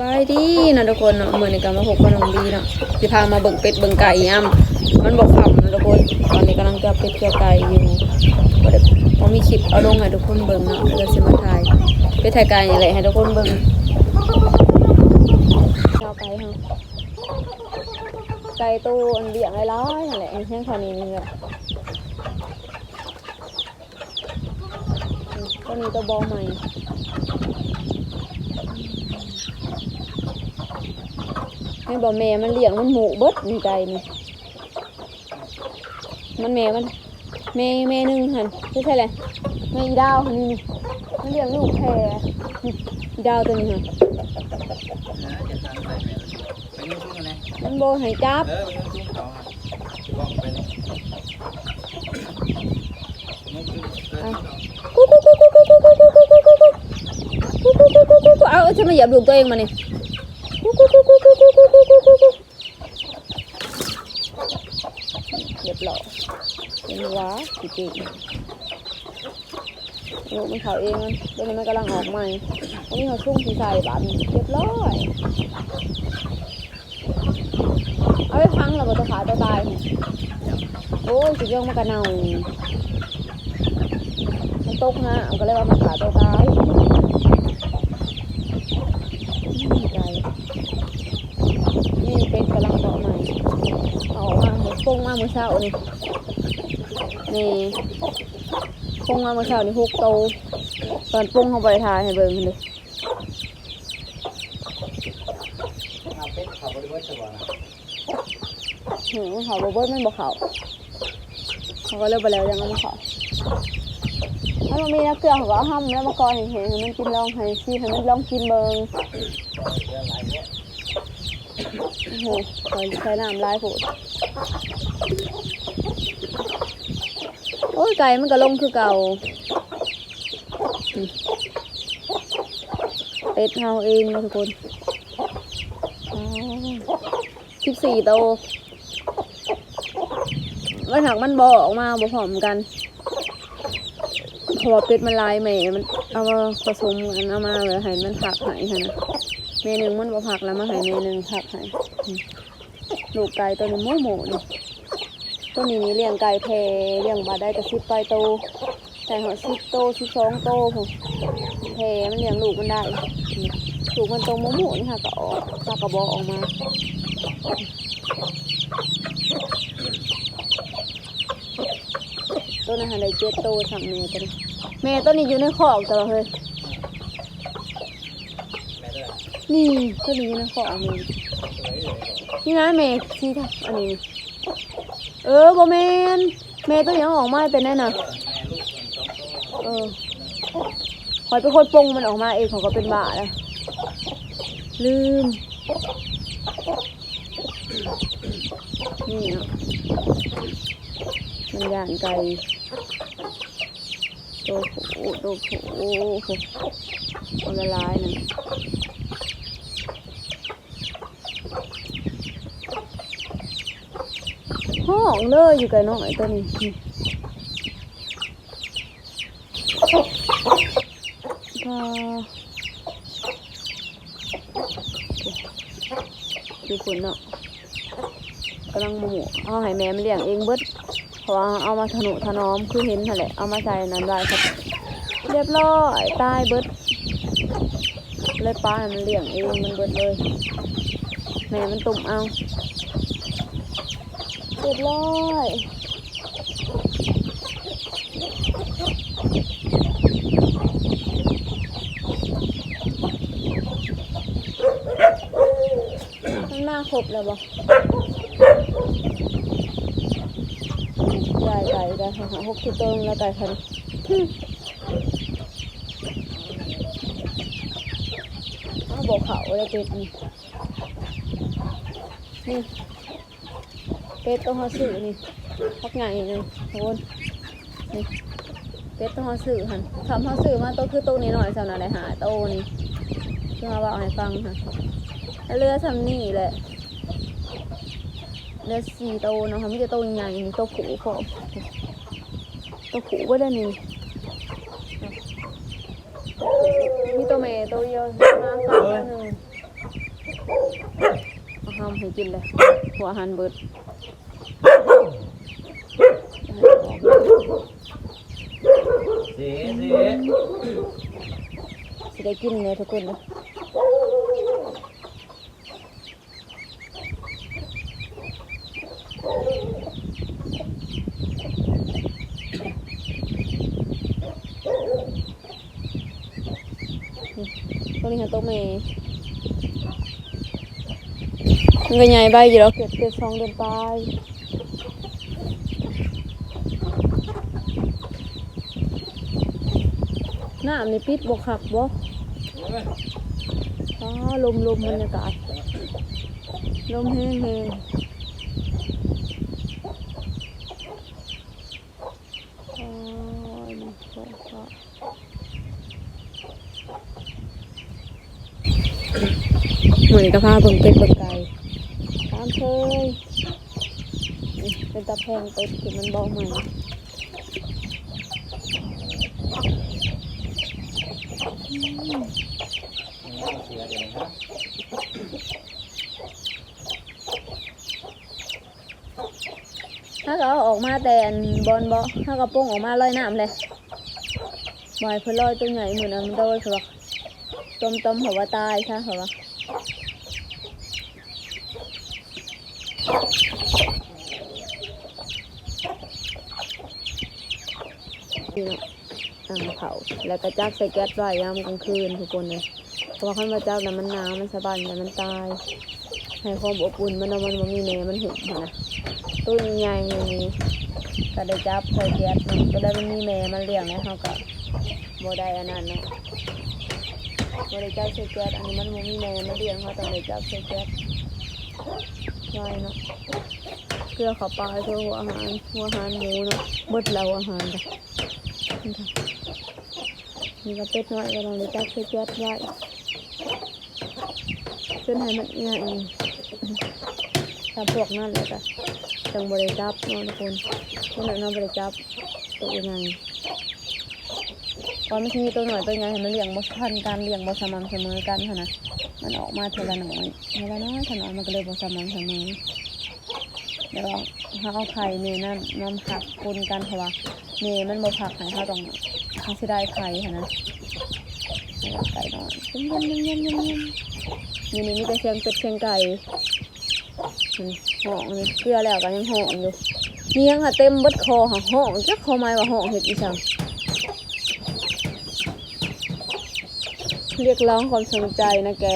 บายดีนะทุกคนเนาะเหมือนในการมาพบกับน้องดีเนาะสิพามาเบิ่งเป็ดเบิ่งไก่ย่ำมันบอกคำนะทุกคนตอนนี้กำลังจะเป็ดเกี่ยวไก่อยู่บ่ได้พอมีคลิปเอาลงให้ทุกคนเบิ่งเนาะแล้วก็สิมาถ่ายเป็ดถ่ายไก่นี่แหละให้ทุกคนเบิ่งเอาไก่เฮาไก่ตู้อันเลี้ยงหลายๆนั่นแหละอันแห้งเท่านี้นี่แหละตัวนี้ตัวบอใหม่ แม่บอกแม่มันเลี้ยงมันหมูเบิดนี่ไก่นี่มันแม่มันแม่แม่หนึ่งหันไม่ใช่เลยแม่อีดาวหันนี่นี่มันเลี้ยงลูกแพรอีดาวตัวนี้หันมันโบใหายจับเออมันยุ่งเขาอะบอกไปเลยมันคือเกิดเขากุ๊กกุ๊กกุ๊กกุ๊กกุ๊กกุ๊กกุ๊กกุ๊กกุ๊กกุ๊กกุ๊กกุ๊กกุ๊กกุ๊กกุ๊กกุ๊กเอาฉันมาเหยียบลูกตัวเองมานี่กุ๊ เรียบร้อยเป็นว้าสิจริงลูกมันเขาเองมันเดี๋ยวนี้มันกำลังออกใหม่วันนี้เขาชุ่มสีใสบานเรียบร้อยเอาไปพังแล้วมันจะขาตัวตายโอ้ยสิย่องมันกระเนามันตกฮะมันก็เลยว่ามันขาตัวตายใจ นี่เป็ดกำลังเกาะใหม่เอาออกมาเหมือนปุ้งมาเมื่อเช้านี่นี่ปุ้งมาเมื่อเช้านี่หกโตวตอนปุ้งเขาไปทายให้เบิ่งเลยเอาเป็ดเขาบริวารสว่างหืมเขาบอกว่ามันบอกเขาเขาก็เลิกไปแล้วยังเอามาเขาถ้ามันมีนักเกลือเขาก็เอาห้ำแล้วมาก่อนเห็นให้มันกินลองให้ซีให้มันลองกินเบิ่ง โอ้โหคอยใช้น้ำลายโผดโอ้ยไก่มันก็ลงคือเก่าเป็ดเฮาเองนะทุกคนสิบสี่โตวมันหักมันบอออกมาบ่พร้อมกันพราะว่าเป็ดมันลายแหม่มันเอามาผสมกันเอามาเลยให้มันผักให้ค่ะนะ มหนึงมันบ่ผักแล้วมาให้เมหนึงผักให้ลูกไก่ตัวนี้โมโหนี่ตัวนี้นี่เลี้ยงไก่แพเลี้ยงมาได้แต่สิบไปโตแต่หัวสิบโตสิบสองโตผมแพมันเลี้ยงลูกมันได้ลูกมันโตโมโหนี่ค่ะก็ออกตากระบอกออกมาตัวนั้นหาได้เจ็ดโตสั่งเมย์ตัวนี้แม่ตัวนี้อยู่ในคอกตลอดเลย แนี่ตัวนี้อยู่ในคอกแม่นี่นะแม่ที่ทำอันนี้ เออโบแมนแม่ตัวยังออกมาเป็นแน่นะแม่ลูกสองตัวเออคอยเป็นคนปงมันออกมาเองเขาก็เป็นบาแล้วลืม นี่เนาะมันย่างไก่โตผูโตผูมันละลายนั่น องเลยอยู่กับน้องไอ้ตัวนี้นี่ก็ดูผลเนาะกำลังโมโหเอาให้แม่มันเลี้ยงเองเบิดเพราะเอามาถนุถนอมคือเห็นนั่นแหละเอามาใส่นั้นได้ครับ เรียบร้อยตายเบิดเลยป้ามันเลี้ยงเองมันเบิดเลย แม่มันตุ่มเอา เรียบร้อยมันมาครบแล้วบ่ได้ไก่ได้หาหกสิบตัวแล้วไก่คันเอาบอกเขาเลยเป็ดนี่นี่ เป็ดต้องหาสื่อนี่พักใหญ่หนึ่งโอนนี่เป็ดต้องหาสื่อหันทำหาสื่อมาโตคือโตนี้หน่อยสำหรับอะไรหาโตนี่ที่มาบอกให้ฟังค่ะเรือทำนี่แหละเรือสี่โตวเนาะคะไมแต่จะโตวใหญ่นี่โตวผูพอตัวผูก็ได้นี่มีตัวเมย์ตัวเดียวมาสองตัวหนึ่งเอาข้าวให้กินเลยหัวหันเบิด เสีเสีสิได้กินเลยทุกคนเลยตัวนี้ค่ะโต๊ะเมย์มันก็ใหญ่ใบอยู่แล้วเก็บเก็บสองเดือนไป น้ำนี่ปิดบกขักบ่อ๋อลมลมบรรยากาศลมแห้งแห้งอ๋อนก็ก็หน่วยกระพาเบิ่งเป็ดเบิ่งไก่ตามเคยเป็นตะแพงเป็ดที่มันบอกใหม่ เสียเดี๋ยวนะครับถ้าเขาออกมาแต่อันบอลบอถ้ากระโปรงออกมาลอยน้ำเลยบ่อยเพื่อลอยตัวใหญ่เหมือนอันมันโดยเขาบอกต้มตมๆเขาว่าตายใช่เขาว่านี่เนาะ อ่างเผาแล้วก็จักใส่แก๊สไว้ยามกลางคืนทุกคนเลยเพราะว่าขั้นว่าจักแล้วมันหนาวมันสะบันแล้วมันตาย ให้ความอบอุ่นมันเอามันบ่มีแม่มันหุ่มหั้นนะตู้ใหญ่ๆอย่างนี้ก็ได้จับใส่แก๊สมันก็ได้มันมีแม่มันเลี้ยงนะเขาก็บ่ได้อันนั้นเนะบ่ได้จับใส่แก๊สอันนี้มันบ่มีแม่มันเลี้ยงเขาต้องได้จับใส่แก๊สไว้เนาะเกลือข้าวปลาเกลือหัวอาหารหัวอาหารหมูเนาะบิดแล้วอาหารจ้ะนี่ค่ะ นี่ก็เป็ดน้อยก็ต้องได้จับใส่แก๊สไว้จนให้มันง่ายถ้าพวกนั้นเลยจ้ะจังบริจับเนาะทุกคนนนั้นเนาะบริจับตัวยังไงตอนไม่ใช่มีตัวหน่อยตัวใหญ่ให้มันเลี้ยงบ่ทันการเลี้ยงบ่สม่ำเสมอกันค่ะนะมันออกมาเทละน้อยเทละน้อยเทละน้อยมันก็เลยบ่สม่ำเสมอเดี๋ยวเขาเอาไข่เมนั่นมาผักปนกันเพราะว่า เมมันบ่ผักให้เขาต้องเขาสิได้ไข่ค่ะนะแล้วก็ไก่นอยเยี่ยมเยี่ยมเยี่ยมเยี่ยมเยี่ยมนี่นี่มีแต่เชียงเป็ดเชียงไก่ห้องนี่เกลือแล้วก็ยังห้องอยู่เมียงค่ะเต็มบดคอค่ะห้องจักคอไม้ว่าห้องเห็ดอีสังเรียกร้องความสนใจนะแก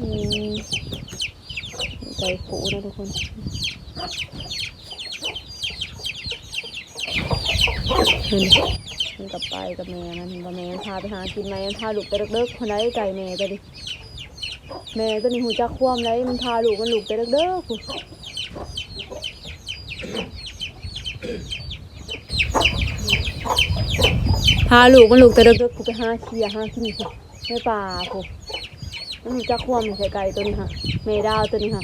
อืมใจฟูนะทุกคน นั่นมันกับไปกับแม่มันกับแม่มันพาไปหากินไหมมันพาลูกไปเลิกๆคนใดไก่แม่ไปดิแม่ตัวนี้หูจักความไรมันพาลูกมันลูกไปเด้อเด้อกูพาลูกมันลูกไปเด้อเด้อกูไปหาเขียหาขี้กูในป่ากูมันหูจักความใส่ไก่ตัวนี้ค่ะเมดาวตัวนี้ค่ะ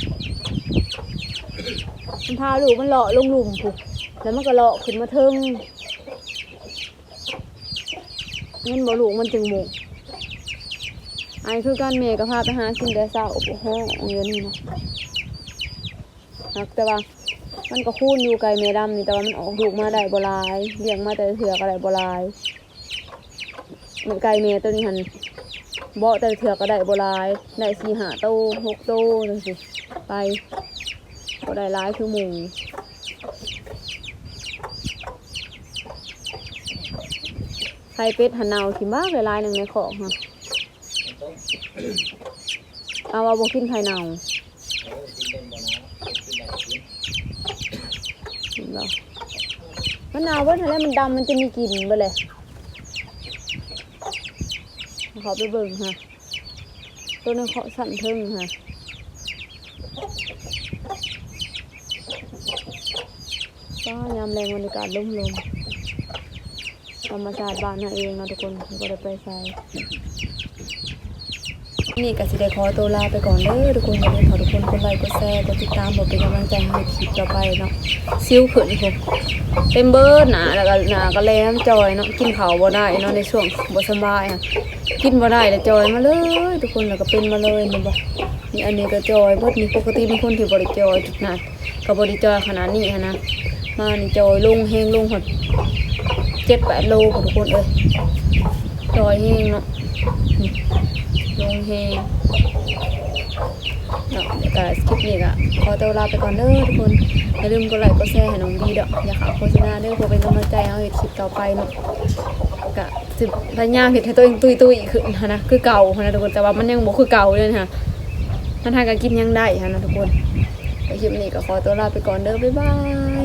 มันพาลูกมันเลาะลงหลุมกูแล้วมันก็เลาะขึ้นมาเทิง เงินบ่ลูกมันจึงหมกไอ้คือการเมก็พาไปหากินแต่เช้าโอ้โหเงินนี่เนาะหักแต่ว่ามันก็คูนอยู่ไกลเมดำนี่แต่ว่ามันออกลูกมาได้บ่ลายเลี้ยงมาแต่เถือก็ไดบ่ลายมันไกลเมตัวนี้หันเบาแต่เถือกก็ได้บ่ลายได้สี่หาโตหกโตจังสิไปก็ได้ลายคือหมู ไข่เป็ดหันเนาที่มากเลยลายหนึ่งในของค่ะมันต้องเอาว่าบ่กินไข่เนาเออกินเป็นบ่นะนแบบกินเมันเน่าเบิ่ทันแล้วมันดำมันจะมีกลิ่นเบ่เลยเขาไปเบิ่งค่ะตัวนั้นเขาสั่นเทิงค่ะก็ยามแรงบรรยากาศลุ่มลม ธรรมชาติบ้านเราเองเนาะทุกคนก็ได้ไปใส่นี่ก็สิได้ขอตัวลาไปก่อนเด้อทุกคนอย่าลืมขอทุกคนกดไลค์กดแชร์กดติดตามบอกเป็นกำลังใจให้คลิปต่อไปเนาะซิ้วขึ้นผมเต็มเบิร์หนาแล้วก็หนาก็แล้มจอยเนาะกินข้าวบ่ได้เนาะในช่วงบ่สบายค่ะกินบ่ได้แล้วจอยมาเลย ทุกคนแล้วก็เป็นมาเลยนี่บ่นี่อันนี้ก็จอยเบิดนี่ปกติเป็นคนที่บ่ได้จอยทุกนัดก็บ่ได้จอยขนาดนี้นะมานี่จอยลงแฮงลงหด 7-8โลค่ะทุกคนเอ้ยจอยแฮงเนาะลงแฮงเนาะเดี๋ยวก็คลิปนี้ก็ขอตัวลาไปก่อนเด้อทุกคน อย่าลืมกดไลค์กดแชร์ให้น้องดีเด้ออย่าขาดโฆษณาเด้อเพื่อเป็นกำลังใจเอาเฮ็ดคลิปต่อไปเนาะก็สิพยายามเฮ็ดให้ตัวเองตุยตุยขึ้นหั้นะคือเก่านะทุกคนแต่ว่ามันยังบ่คือเก่าเลยนะมันทางก็กินยังได้หั้นะทุกคนคลิปนี้ก็ขอตัวลาไปก่อนเด้อบ๊ายบาย